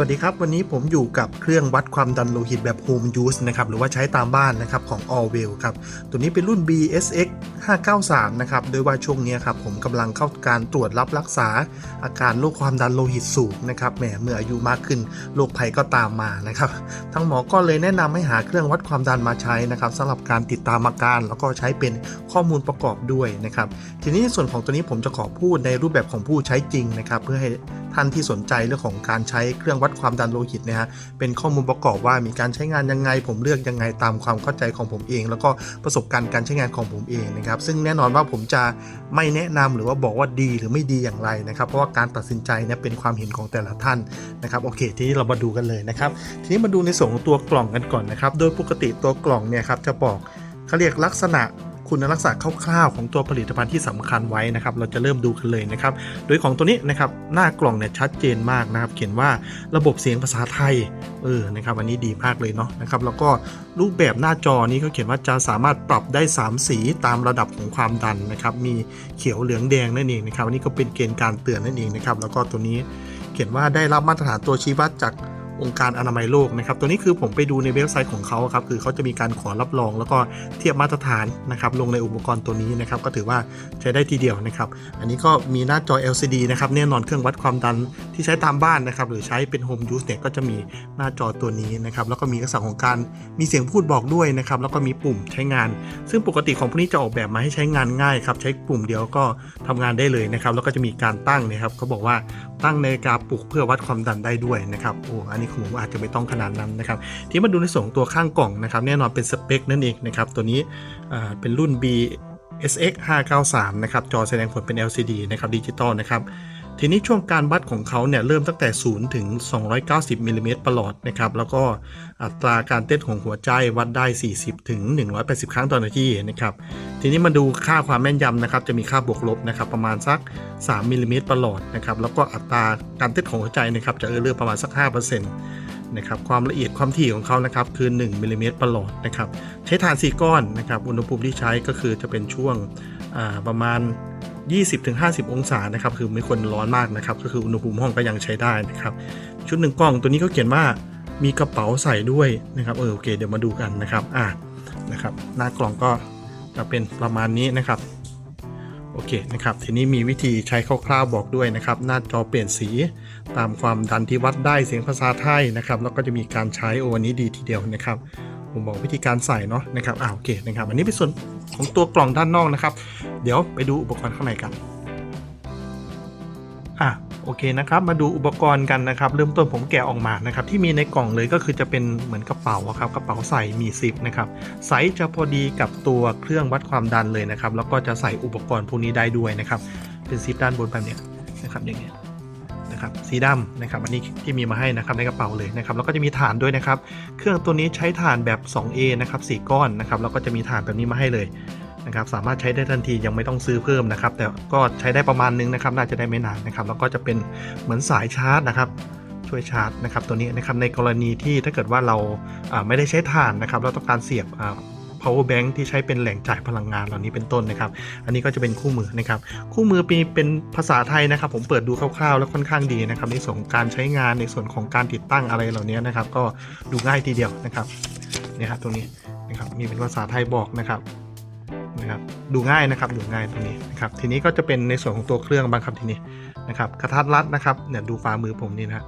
วัสดีครับ วันนี้ผมอยู่กับเครื่องวัดความดันโลหิตแบบ Home Use นะครับหรือว่าใช้ตามบ้านนะครับของ Allwell ครับตัวนี้เป็นรุ่น BSX 593 นะครับโดยว่าช่วงนี้ครับผมกำลังเข้าการตรวจรับรักษา อาการโรคความดันโลหิตสูงนะครับแหมเมื่ออายุมากขึ้นโรคภัยก็ตามมานะครับทั้งหมอก็เลยแนะนำให้หาเครื่องวัดความดันมาใช้นะครับสำหรับการติดตามอาการ แล้วก็ใช้เป็นข้อมูลประกอบด้วยนะครับทีนี้ส่วนของตัวนี้ผมจะขอพูดในรูปแบบของผู้ใช้จริงนะครับเพื่อให้ท่านที่สนใจเรื่องของการใช้เครื่องวัดความดันโลหิตนะฮะเป็นข้อมูลประกอบว่ามีการใช้งานยังไง ผมเลือกยังไงตามความเข้าใจของผมเอง แล้วก็ประสบการณ์การใช้งานของผมเองนะครับซึ่งแน่นอนว่าผมจะไม่แนะนำหรือว่าบอกว่าดีหรือไม่ดีอย่างไรนะครับ เพราะว่าการตัดสินใจเนี่ยเป็นความเห็นของแต่ละท่านนะครับโอเค ทีนี้เรามาดูกันเลยนะครับทีนี้มาดูในส่วนของตัวกล่องกันก่อนนะครับโดยปกติตัวกล่องเนี่ยครับจะบอกเขาเรียกลักษณะ คุณลักษณะคร่าวๆของตัวผลิตภัณฑ์ที่สำคัญไว้นะครับ เราจะเริ่มดูกันเลยนะครับ โดยของตัวนี้นะครับหน้ากล่องเนี่ยชัดเจนมากนะครับ เขียนว่าระบบเสียงภาษาไทยเออนะครับอันนี้ดีมากเลยเนาะนะครับแล้วก็รูปแบบหน้าจอนี้เขาเขียนว่าจะสามารถปรับได้ 3 สีตามระดับของความดันนะครับ มีเขียวเหลืองแดงนั่นเองนะครับอันนี้ก็เป็นเกณฑ์การเตือนนั่นเองนะครับแล้วก็ตัวนี้เขียนว่าได้รับมาตรฐานตัวชี้วัดจาก องค์การอนามัยโลกนะครับ ตัวนี้คือผมไปดูในเว็บไซต์ของเขาครับ คือเขาจะมีการขอรับรอง แล้วก็เทียบมาตรฐานนะครับลงในอุปกรณ์ตัวนี้นะครับ ก็ถือว่าใช้ได้ทีเดียวนะครับ อันนี้ก็มีหน้าจอ LCD นะครับแน่นอนเครื่องวัดความดันที่ใช้ตามบ้านนะครับ หรือใช้เป็น Home Use เนี่ยก็จะมีหน้าจอตัวนี้นะครับ แล้วก็มีลักษณะของการมีเสียงพูดบอกด้วยนะครับ แล้วก็มีปุ่มใช้งาน ซึ่งปกติของพวกนี้จะออกแบบมาให้ใช้งานง่ายครับ ใช้ปุ่มเดียวก็ทำงานได้เลยนะครับ แล้วก็จะมีการตั้งนะครับเขาบอกว่าตั้งนาฬิกาปลุกเพื่อวัดความดันได้ด้วยนะครับ โอ้ อันนี้ของผมอาจจะไม่ต้องขนาดนั้นนะครับ ที่มาดูในส่วนของตัวข้างกล่องนะครับ แน่นอนเป็นสเปคนั่นเองนะครับ ตัวนี้เป็นรุ่น B SX 593นะครับ จอแสดงผลเป็น LCD นะครับดิจิตอลนะครับ ทีนี้ช่วงการวัดของเขาเนี่ยเริ่มตั้งแต่ 0 ถึง 290มิลลิเมตรประหลอดนะครับแล้วก็อัตราการเต้นของหัวใจวัดได้ 40 ถึง 180 ครั้งต่อนาทีนะครับทีนี้มาดูค่าความแม่นยำนะครับจะมีค่าบวกลบนะครับประมาณสัก 3มิลลิเมตรประหลอดนะครับแล้วก็อัตราการเต้นของหัวใจนะครับจะเออเลือประมาณสัก 5%นะครับความละเอียดความถี่ของเขานะครับคือ 1มิลลิเมตรประหลอดนะครับใช้ถ่าน4ก้อนนะครับอุณหภูมิที่ใช้ก็คือจะเป็นช่วงประมาณ 20-50 องศานะครับคือไม่ควรร้อนมากนะครับก็คืออุณหภูมิห้องก็ยังใช้ได้นะครับชุดหนึ่งกล่องตัวนี้เขาเขียนว่ามีกระเป๋าใส่ด้วยนะครับเออโอเคเดี๋ยวมาดูกันนะครับอ่านะครับหน้ากล่องก็จะเป็นประมาณนี้นะครับโอเคนะครับทีนี้มีวิธีใช้คร่าวๆบอกด้วยนะครับ หน้าจอเปลี่ยนสีตามความดันที่วัดได้เสียงภาษาไทยนะครับแล้วก็จะมีการใช้โออันนี้ดีทีเดียวนะครับ ผมบอกวิธีการใส่เนาะนะครับอ่าโอเคนะครับ อันนี้เป็นส่วนของตัวกล่องด้านนอกนะครับ เดี๋ยวไปดูอุปกรณ์ข้างในกันอะโอเคนะครับมาดูอุปกรณ์กันนะครับเริ่มต้นผมแกะออกมานะครับที่มีในกล่องเลยก็คือจะเป็นเหมือนกระเป๋าครับกระเป๋าใส่มีซิปนะครับไซส์จะพอดีกับตัวเครื่องวัดความดันเลยนะครับแล้วก็จะใส่อุปกรณ์พวกนี้ได้ด้วยนะครับเป็นซิปด้านบนแบบนี้นะครับอย่างเงี้ย นะครับสีดำนะครับ อันนี้ที่มีมาให้นะครับในกระเป๋าเลยนะครับแล้วก็จะมีฐานด้วยนะครับ เครื่องตัวนี้ใช้ฐานแบบ 2A นะครับ4ก้อนนะครับแล้วก็จะมีฐานแบบนี้มาให้เลยนะครับสามารถใช้ได้ทันทียังไม่ต้องซื้อเพิ่มนะครับ แต่ก็ใช้ได้ประมาณนึงนะครับ น่าจะได้ไม่นานนะครับ แล้วก็จะเป็นเหมือนสายชาร์จนะครับช่วยชาร์จนะครับตัวนี้นะครับในกรณีที่ถ้าเกิดว่าเราไม่ได้ใช้ถ่านนะครับ เราต้องการเสียบ power bank ที่ใช้เป็นแหล่งจ่ายพลังงานเหล่านี้เป็นต้นนะครับ อันนี้ก็จะเป็นคู่มือนะครับ คู่มือมีเป็นภาษาไทยนะครับ ผมเปิดดูคร่าวๆ แล้วค่อนข้างดีนะครับ ในส่วนของการใช้งานในส่วนของการติดตั้งอะไรเหล่านี้นะครับ ก็ดูง่ายทีเดียวนะครับเนี่ยครับตรงนี้นะครับมีเป็นภาษาไทยบอกนะครับนะครับดูง่ายนะครับดูง่ายตรงนี้นะครับทีนี้ก็จะเป็นในส่วนของตัวเครื่องบ้างครับทีนี้นะครับกระทัดรัดนะครับเนี่ยดูฝ่ามือผมนี่นะฮะ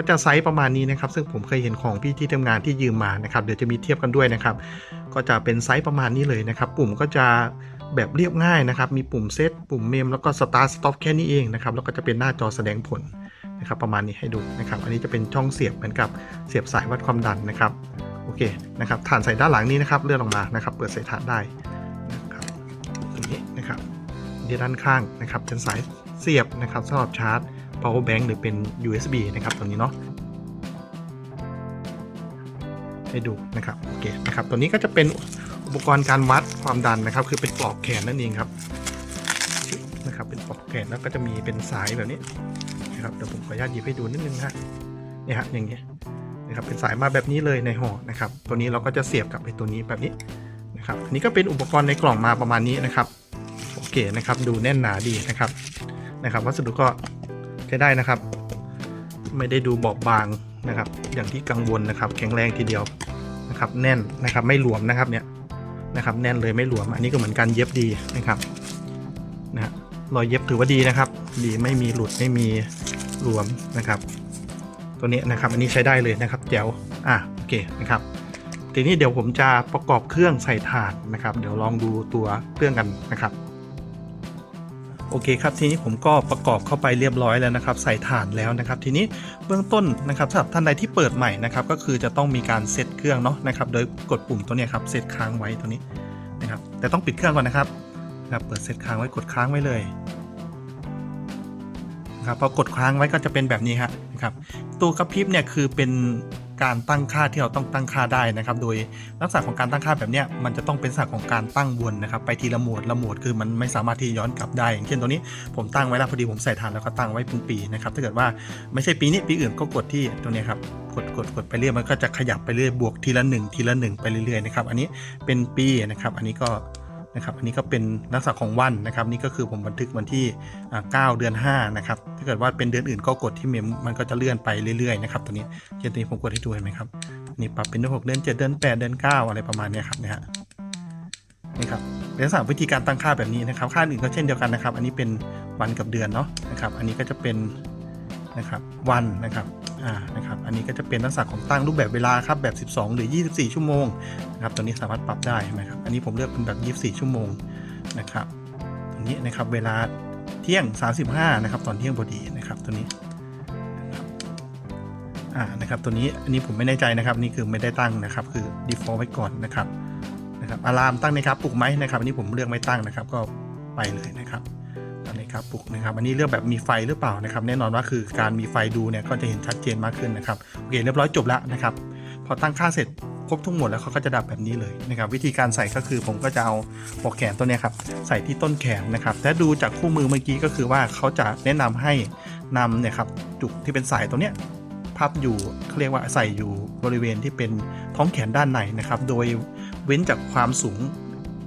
ก็จะไซส์ประมาณนี้นะครับ ซึ่งผมเคยเห็นของพี่ที่ทำงานที่ยืมมานะครับ เดี๋ยวจะมีเทียบกันด้วยนะครับ ก็จะเป็นไซส์ประมาณนี้เลยนะครับ ปุ่มก็จะแบบเรียบง่ายนะครับ มีปุ่มเซตปุ่มเมมแล้วก็สตาร์สต็อปแค่นี้เองนะครับ แล้วก็จะเป็นหน้าจอแสดงผลนะครับ ประมาณนี้ให้ดูนะครับ อันนี้จะเป็นช่องเสียบเหมือนกับเสียบสายวัดความดันนะครับ โอเคนะครับฐานใส่ด้านหลังนี้นะครับ เลื่อนออกมานะครับ เปิดใส่ฐานได้นะครับตรงนี้นะครับที่ด้านข้างนะครับเป็นสายเสียบนะครับสำหรับชาร์จ power bank หรือเป็น USB นะครับตรงนี้เนาะให้ดูนะครับโอเคนะครับตัวนี้ก็จะเป็นอุปกรณ์การวัดความดันนะครับ คือเป็นปลอกแขนนั่นเองครับนะครับเป็นปลอกแขนแล้วก็จะมีเป็นสายแบบนี้นะครับเดี๋ยวผมขออนุญาตหยิบให้ดูนิดนึงฮะเนี่ยฮะอย่างเงี้ยนะครับเป็นสายมาแบบนี้เลยในห่อนะครับตัวนี้เราก็จะเสียบกับไอ้ตัวนี้แบบนี้นะครับอันนี้ก็เป็นอุปกรณ์ในกล่องมาประมาณนี้นะครับโอเคนะครับดูแน่นหนาดีนะครับนะครับวัสดุก็ ใช้ได้นะครับ ไม่ได้ดูบอบบางนะครับ อย่างที่กังวลนะครับ แข็งแรงทีเดียวนะครับ แน่นนะครับ ไม่หลวมนะครับเนี่ยนะครับ แน่นเลยไม่หลวม อันนี้ก็เหมือนกันเย็บดีนะครับนะฮะรอยเย็บถือว่าดีนะครับ ดีไม่มีหลุดไม่มีหลวมนะครับ ตัวนี้นะครับ อันนี้ใช้ได้เลยนะครับแจ๋วอะโอเคนะครับทีนี้เดี๋ยวผมจะประกอบเครื่องใส่ถาดนะครับ เดี๋ยวลองดูตัวเครื่องกันนะครับ โอเคครับทีนี้ผมก็ประกอบเข้าไปเรียบร้อยแล้วนะครับ ใส่ฐานแล้วนะครับ ทีนี้เบื้องต้นนะครับสำหรับท่านใดที่เปิดใหม่นะครับ ก็คือจะต้องมีการเซตเครื่องเนาะนะครับ โดยกดปุ่มตัวนี้ครับเซตค้างไว้ตัวนี้นะครับ แต่ต้องปิดเครื่องก่อนนะครับนะครับเปิดเซตค้างไว้กดค้างไว้เลยนะครับพอกดค้างไว้ก็จะเป็นแบบนี้ฮะนะครับตัวกระพริบเนี่ยคือเป็น การตั้งค่าที่เราต้องตั้งค่าได้นะครับ โดยลักษณะของการตั้งค่าแบบนี้มันจะต้องเป็นลักษณะของการตั้งวนนะครับ ไปทีละหมวดละหมวดคือมันไม่สามารถที่ย้อนกลับได้ อย่างเช่นตัวนี้ผมตั้งไว้แล้วพอดีผมใส่ฐานแล้วก็ตั้งไว้เป็นปีนะครับ ถ้าเกิดว่าไม่ใช่ปีนี้ปีอื่นก็กดที่ตัวนี้ครับกดกดกดไปเรื่อยมันก็จะขยับไปเรื่อยบวกทีละหนึ่งทีละหนึ่งไปเรื่อยๆนะครับ อันนี้เป็นปีนะครับ อันนี้ก็ นะครับอันนี้ก็เป็นลักษณะของวันนะครับ นี่ก็คือผมบันทึกวันที่ 9 เดือน 5 นะครับ ถ้าเกิดว่าเป็นเดือนอื่นก็กดที่เมมมันก็จะเลื่อนไปเรื่อยๆนะครับตัวนี้เช่นตัวนี้ผมกดให้ดูเห็นไหมครับนี่ปรับเป็นเดือน6เดือน 7 เดือน 8 เดือน 9 อะไรประมาณนี้ครับเนี่ยฮะนี่ครับลักษณะวิธีการตั้งค่าแบบนี้นะครับ ค่าอื่นก็เช่นเดียวกันนะครับ อันนี้เป็นวันกับเดือนเนาะนะครับ อันนี้ก็จะเป็นนะครับวันนะครับ อ่านะครับอันนี้ก็จะเป็นลักษณะของตั้งรูปแบบเวลาครับแบบ 12 หรือ 24 ชั่วโมงนะครับตัวนี้สามารถปรับได้ใช่ไหมครับอันนี้ผมเลือกเป็นแบบ 24 ชั่วโมงนะครับตรงนี้นะครับเวลาเที่ยง 35 นะครับ ตอนเที่ยงพอดีนะครับตัวนี้อ่านะครับตัวนี้อันนี้ผมไม่แน่ใจนะครับนี่คือไม่ได้ตั้งนะครับ คือ default ไว้ก่อนนะครับนะครับอะลามตั้งนะครับปลุกไหมนะครับอันนี้ผมเลือกไม่ตั้งนะครับ ก็ไปเลยนะครับ นนี้ครับปลุกนะครับอันนี้เลือกแบบมีไฟหรือเปล่านะครับ แน่นอนว่าคือการมีไฟดูเนี่ยก็จะเห็นชัดเจนมากขึ้นนะครับโอเคเรียบร้อยจบแล้วนะครับ พอตั้งค่าเสร็จครบทั้งหมดแล้วเขาก็จะดับแบบนี้เลยนะครับวิธีการใส่ก็คือผมก็จะเอาปลอกแขนตัวนี้ครับใส่ที่ต้นแขนนะครับแต่ดูจากคู่มือเมื่อกี้ก็คือว่าเขาจะแนะนำให้นำเนี่ยครับจุกที่เป็นสายตัวเนี้ยพับอยู่เขาเรียกว่าใส่อยู่บริเวณที่เป็นท้องแขนด้านในนะครับ โดยเว้นจากความสูง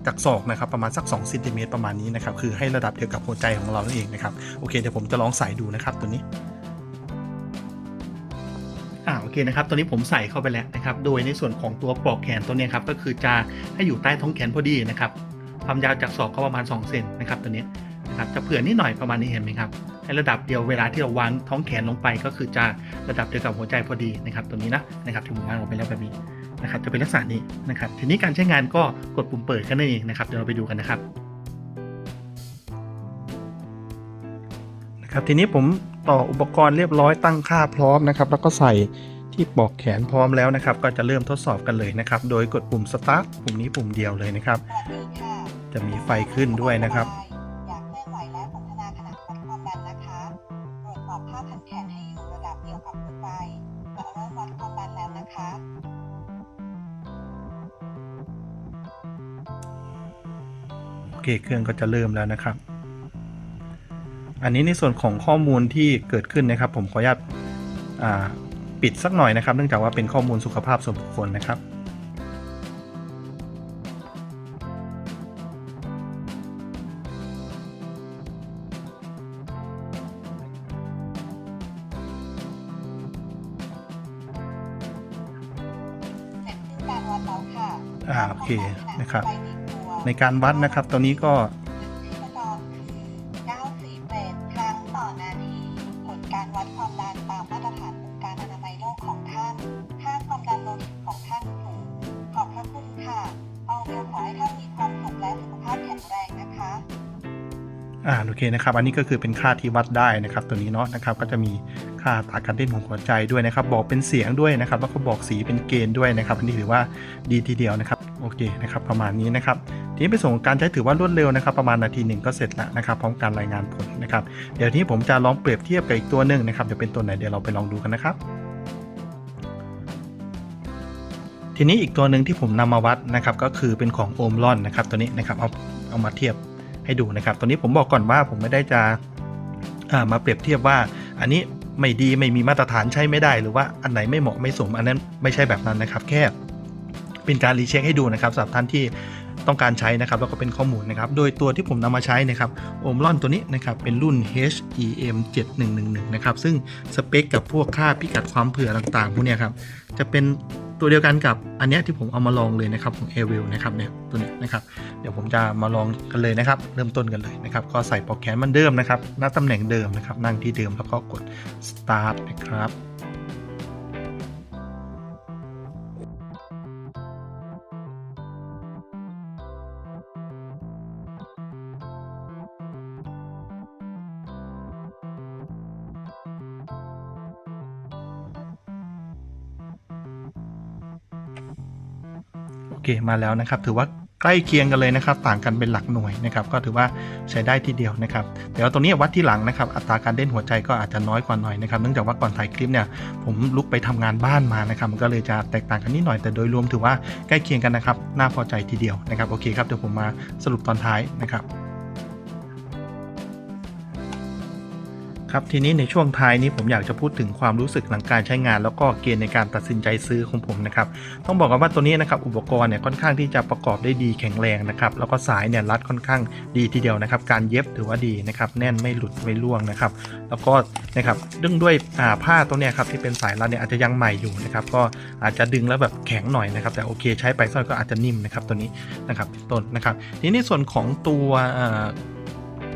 จากศอกนะครับประมาณสัก2เซนติเมตรประมาณนี้นะครับคือให้ระดับเดียวกับหัวใจของเรานั่นเองนะครับโอเคเดี๋ยวผมจะลองใส่ดูนะครับตัวนี้อ่าโอเคนะครับตัวนี้ผมใส่เข้าไปแล้วนะครับ โดยในส่วนของตัวปลอกแขนตัวนี้ครับก็คือจะให้อยู่ใต้ท้องแขนพอดีนะครับความยาวจากศอกก็ประมาณ2เซนนะครับตัวนี้นะครับจะเผื่อนิดหน่อยประมาณนี้เห็นไหมครับให้ระดับเดียวเวลาที่เราวางท้องแขนลงไป ก็คือจะระดับเดียวกับหัวใจพอดีนะครับตัวนี้นะนะครับที่ผมวางลงไปแล้วแบบนี้ นะครับจะเป็นลักษณะนี้นะครับ ทีนี้การใช้งานก็กดปุ่มเปิดกันนั่นเองนะครับเดี๋ยวเราไปดูกันนะครับนะครับทีนี้ผมต่ออุปกรณ์เรียบร้อยตั้งค่าพร้อมนะครับ แล้วก็ใส่ที่ปลอกแขนพร้อมแล้วนะครับ ก็จะเริ่มทดสอบกันเลยนะครับ โดยกดปุ่ม start ปุ่มนี้ปุ่มเดียวเลยนะครับสวัสดีค่ะจะมีไฟขึ้นด้วยนะครับ เคเครื่องก็จะเริ่มแล้วนะครับ อันนี้ในส่วนของข้อมูลที่เกิดขึ้นนะครับ ผมขออนุญาตอ่าปิดสักหน่อยนะครับ เนื่องจากว่าเป็นข้อมูลสุขภาพส่วนบุคคลนะครับเสร็จสิ้นการวัดแล้วค่ะอ่าโอเคนะครับไปที่ตัว ในการวัดนะครับ ตัวนี้ก็ เคนะครับ อันนี้ก็คือเป็นค่าที่วัดได้นะครับ ตัวนี้เนาะนะครับ ก็จะมีค่าตาการเต้นของหัวใจด้วยนะครับ บอกเป็นเสียงด้วยนะครับ แล้วก็บอกสีเป็นเกณฑ์ด้วยนะครับ อันนี้ถือว่าดีทีเดียวนะครับ โอเคนะครับ ประมาณนี้นะครับ ทีนี้ไปส่งการใช้ถือว่ารวดเร็วนะครับ ประมาณนาทีหนึ่งก็เสร็จแล้วนะครับ พร้อมการรายงานผลนะครับ เดี๋ยวทีนี้ผมจะลองเปรียบเทียบกับอีกตัวหนึ่งนะครับ เดี๋ยวเป็นตัวไหนเดี๋ยวเราไปลองดูกันนะครับทีนี้อีกตัวหนึ่งที่ผมนำมาวัดนะครับก็คือเป็นของโอมลอนนะครับตัวนี้นะครับเอาเอามาเทียบ ให้ดูนะครับตัวนี้ผมบอกก่อนว่าผมไม่ได้จะามาเปรียบเทียบว่า อันนี้ไม่ดีไม่มีมาตรฐานใช้ไม่ได้ หรือว่าอันไหนไม่เหมาะไม่สม อันนั้นไม่ใช่แบบนั้นนะครับแค่เป็นการรีเช็คให้ดูนะครับสำหรับท่านที่ต้องการใช้นะครับแล้วก็เป็นข้อมูลนะครับ โดยตัวที่ผมนำมาใช้นะครับโอมลอนตัวนี้นะครับเป็นรุ่น HEM 7111นะครับซึ่งสเปคกับพวกค่าพิกัดความเผื่อต่างๆพวกนี้ครับจะเป็น ตัวเดียวกันกับอันเนี้ยที่ผมเอามาลองเลยนะครับของ a i r w e l l นะครับเนี่ยตัวนี้นะครับเดี๋ยวผมจะมาลองกันเลยนะครับ เริ่มต้นกันเลยนะครับ ก็ใส่ปลอกแขนมันเดิมนะครับหน้าตำแหน่งเดิมนะครับนั่งที่เดิมแล้วก็กด start นะครับ เคมาแล้วนะครับ ถือว่าใกล้เคียงกันเลยนะครับ ต่างกันเป็นหลักหน่วยนะครับ ก็ถือว่าใช้ได้ทีเดียวนะครับ แต่ว่าตรงนี้วัดที่หลังนะครับ อัตราการเต้นหัวใจก็อาจจะน้อยกว่าหน่อยนะครับ เนื่องจากว่าก่อนถ่ายคลิปเนี่ย ผมลุกไปทำงานบ้านมานะครับ มันก็เลยจะแตกต่างกันนิดหน่อย แต่โดยรวมถือว่าใกล้เคียงกันนะครับ น่าพอใจทีเดียวนะครับ โอเคครับ เดี๋ยวผมมาสรุปตอนท้ายนะครับ ครับทีนี้ในช่วงท้ายนี้ผมอยากจะพูดถึงความรู้สึกหลังการใช้งาน แล้วก็เกณฑ์ในการตัดสินใจซื้อของผมนะครับต้องบอกกันว่าตัวนี้นะครับอุปกรณ์เนี่ยค่อนข้างที่จะประกอบได้ดีแข็งแรงนะครับแล้วก็สายเนี่ยรัดค่อนข้างดีทีเดียวนะครับ การเย็บถือว่าดีนะครับแน่นไม่หลุดไม่ร่วงนะครับแล้วก็นะครับดึงด้วยผ้าตัวเนี้ยครับที่เป็นสายรัดเนี่ยอาจจะยังใหม่อยู่นะครับก็อาจจะดึงแล้วแบบแข็งหน่อยนะครับแต่โอเค ใช้ไปสักก็อาจจะนิ่มนะครับตัวนี้นะครับต้นนะครับทีนี้ส่วนของตัว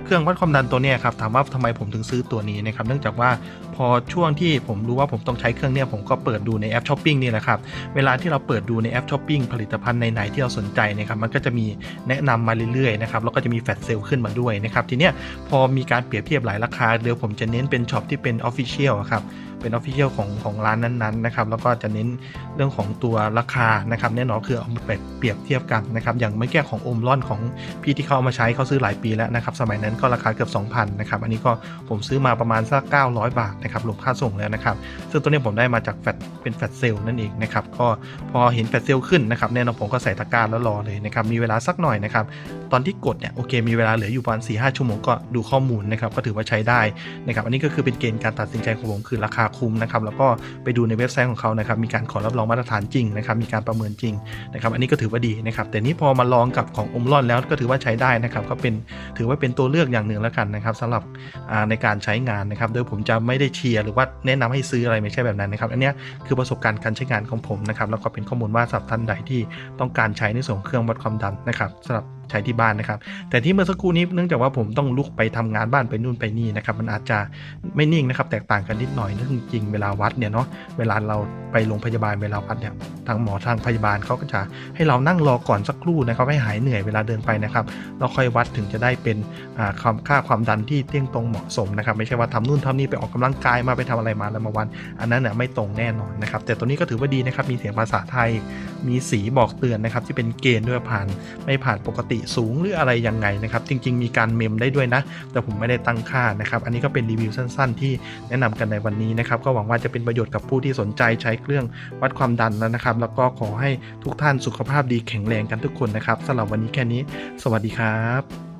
เครื่องวัดความดันตัวนี้ครับถามว่าทำไมผมถึงซื้อตัวนี้นะครับเนื่องจากว่าพอช่วงที่ผมรู้ว่าผมต้องใช้เครื่องเนี้ยผมก็เปิดดูในแอปช้อปปิ้งนี่แหละครับเวลาที่เราเปิดดูในแอปช้อปปิ้งผลิตภัณฑ์ไหนๆที่เราสนใจนะครับมันก็จะมีแนะนำมาเรื่อยๆนะครับแล้วก็จะมีแฟลชเซลขึ้นมาด้วยนะครับทีเนี้ยพอมีการเปรียบเทียบหลายราคาเดี๋ยวผมจะเน้นเป็นช็อปที่เป็นออฟฟิเชียลครับเป็นออฟฟิเชียลของของร้านนั้นๆนะครับแล้วก็จะเน้นเรื่องของตัวราคานะครับแน่นอนคือเอามาเปรียบเทียบกันนะครับอย่างเมื่อกี้ของโอมลอนของพี่ที่เขาเอามาใช้เขาซื้อหลายปีแล้วนะครับสมัยนั้นก็ราคาเกือบ 2,000นะครับอันนี้ก็ผมซื้อมาประมาณสัก900 บาทนะครับรวมค่าส่งแล้วนะครับซึ่งตัวนี้ผมได้มาจากแฟลชเป็นแฟลชเซลนั่นเองนะครับก็พอเห็นแฟลชเซลขึ้นนะครับแน่นอนผมก็ใส่ตะกร้าแล้วรอเลยนะครับมีเวลาสักหน่อยนะครับตอนที่กดเนี่ยโอเคมีเวลาเหลืออยู่ประมาณ4 5ชั่วโมงก็ดูข้อมูลนะครับก็ถือว่าใช้ได้นะครับอันนี้ก็คือเป็นเกณฑ์การตัดสินใจของผมคือราคาคุ้มนะครับแล้วก็ไปดูในเว็บไซต์ของเขานะครับมีการขอรับรองมาตรฐานจริงนะครับมีการประเมินจริงนะครับอันนี้ก็ถือว่าดีนะครับแต่นี้พอมาลองกับของอมรอนแล้วก็ถือว่าใช้ได้นะครับก็เป็นถือว่าเป็นตัวเลือกอย่างหนึ่งแล้วกันนะครับสำหรับในการใช้งานนะครับโดยผมจะไม่ได้เชียร์หรือว่าแนะนำให้ซื้ออะไรไม่ใช่แบบนั้นนะครับอันนี้คือประสบการณ์การใช้งานของผมนะครับแล้วก็เป็นข้อมูลว่าสำหรับท่านใดที่ต้องการใช้ในส่วนเครื่องวัดความดันนะครับสำหรับ ใช้ที่บ้านนะครับ แต่ที่เมื่อสักครู่นี้เนื่องจากว่าผมต้องลุกไปทำงานบ้านไปนู่นไปนี่นะครับมันอาจจะไม่นิ่งนะครับแตกต่างกันนิดหน่อยนั่นจริงๆเวลาวัดเนี่ยเนาะเวลาเราไปโรงพยาบาลเวลาวัดเนี่ยทางหมอทางพยาบาลเขาก็จะให้เรานั่งรอก่อนสักครู่นะครับให้หายเหนื่อยเวลาเดินไปนะครับแล้วค่อยวัดถึงจะได้เป็นอ่าความค่าความดันที่เที่ยงตรงเหมาะสมนะครับไม่ใช่ว่าทำนู่นทำนี่ไปออกกำลังกายมาไปทำอะไรมาแล้วมาวัน อันนั้นน่ะไม่ตรงแน่นอนนะครับแต่ตัวนี้ก็ถือว่าดีนะครับมีเสียงภาษาไทย มีสีบอกเตือนนะครับที่เป็นเกณฑ์ด้วยผ่านไม่ผ่านปกติสูงหรืออะไรยังไงนะครับ จริง ๆ มีการเมมได้ด้วยนะ แต่ผมไม่ได้ตั้งค่านะครับ อันนี้ก็เป็นรีวิวสั้น ๆ ที่แนะนำกันในวันนี้นะครับ ก็หวังว่าจะเป็นประโยชน์กับผู้ที่สนใจใช้เครื่องวัดความดันแล้วนะครับ แล้วก็ขอให้ทุกท่านสุขภาพดีแข็งแรงกันทุกคนนะครับสำหรับวันนี้แค่นี้ สวัสดีครับ